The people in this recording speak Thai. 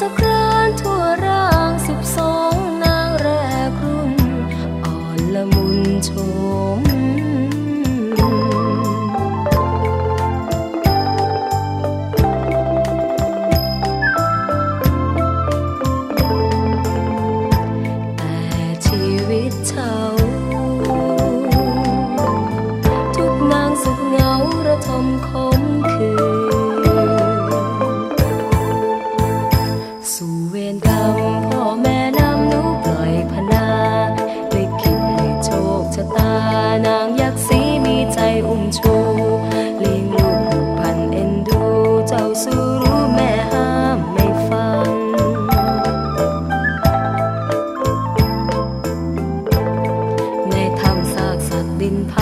สครานทั่วร่างสิบสองนางแรกรุ่น อ่อนละมุนโฉมทุกนางสุขเงาระทมคอำพ่อแม่นำหนูปล่อยพนาลิขิตให้โชคชะตานางยักษีมีใจอุ้มชูลี้งลูกพันเอ็นดูเจ้าสู้รู้แม่ห้ามไม่ฟัง แม่ทำซากสัตว์ดินพา